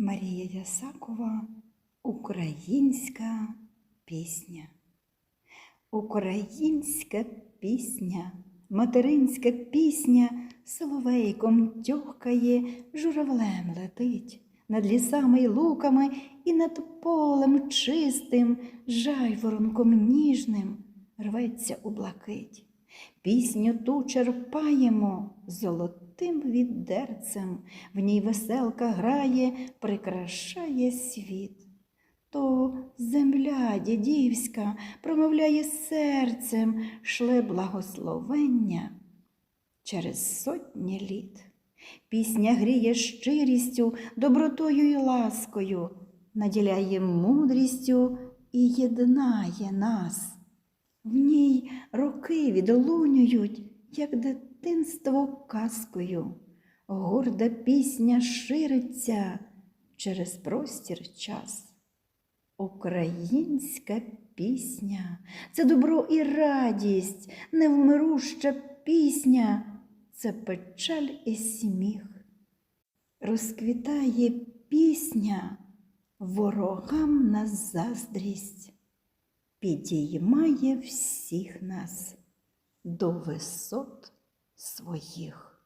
Марія Ясакова Українська пісня. Українська пісня, материнська пісня соловейком тьохкає, журавлем летить, над лісами й луками і над полем чистим, жайворонком ніжним рветься у блакить. Пісню ту черпаємо золотим відерцем, в ній веселка грає, прикрашає світ. То земля дідівська промовляє серцем, шле благословення через сотні літ. Пісня гріє щирістю, добротою і ласкою, наділяє мудрістю і єднає нас. В ній роки відлунюють, як дитинство казкою. Горда пісня шириться через простір час. Українська пісня це добро і радість, невмируща пісня, це печаль і сміх. Розквітає пісня ворогам на заздрість, підіймає всіх нас до висот своїх.